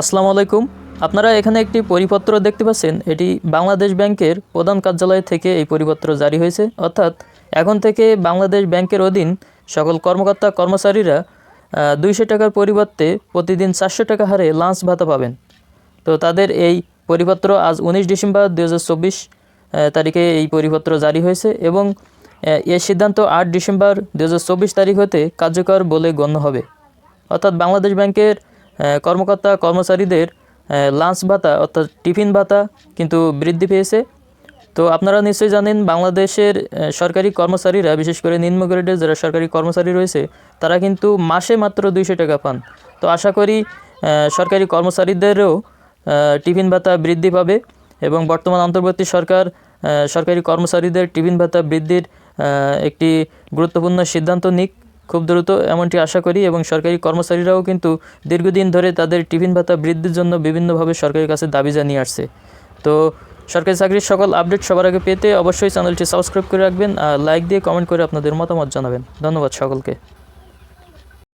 আসসালামু আলাইকুম। আপনারা এখানে একটি পরিপত্র দেখতে পাচ্ছেন। এটি বাংলাদেশ ব্যাংকের প্রধান কার্যালয় থেকে এই পরিপত্র জারি হয়েছে। অর্থাৎ এখন থেকে বাংলাদেশ ব্যাংকের অধীন সকল কর্মকর্তা, কর্মচারীরা দুইশো টাকার পরিবর্তে প্রতিদিন চারশো টাকা হারে লাঞ্চ ভাতা পাবেন। তো তাদের এই পরিপত্র আজ উনিশ ডিসেম্বর দু হাজার চব্বিশ তারিখে এই পরিপত্র জারি হয়েছে এবং এর সিদ্ধান্ত আট ডিসেম্বর দু হাজার চব্বিশ তারিখ হতে কার্যকর বলে গণ্য হবে। অর্থাৎ বাংলাদেশ ব্যাংকের কর্মকর্তা, কর্মচারীদের লাঞ্চ ভাতা অর্থাৎ টিফিন ভাতা কিন্তু বৃদ্ধি পেয়েছে। তো আপনারা নিশ্চয়ই জানেন, বাংলাদেশের সরকারি কর্মচারীরা, বিশেষ করে নিম্ন গ্রেডের যারা সরকারি কর্মচারী রয়েছে, তারা কিন্তু মাসে মাত্র দুইশো টাকা পান। তো আশা করি সরকারি কর্মচারীদেরও টিফিন ভাতা বৃদ্ধি পাবে এবং বর্তমান অন্তর্বর্তী সরকার সরকারি কর্মচারীদের টিফিন ভাতা বৃদ্ধির একটি গুরুত্বপূর্ণ সিদ্ধান্ত নিক। খুব দ্রুত এমনটি আশা করি এবং সরকারি কর্মচারীরাও কিন্তু দীর্ঘদিন ধরে তাদের টিফিন ভাতা বৃদ্ধির জন্য বিভিন্নভাবে সরকারের কাছে দাবি জানিয়ে আসছে। তো সরকারি চাকরির সকল আপডেট সবার আগে পেতে অবশ্যই চ্যানেলটি সাবস্ক্রাইব করে রাখবেন, আর লাইক দিয়ে কমেন্ট করে আপনাদের মতামত জানাবেন। ধন্যবাদ সকলকে।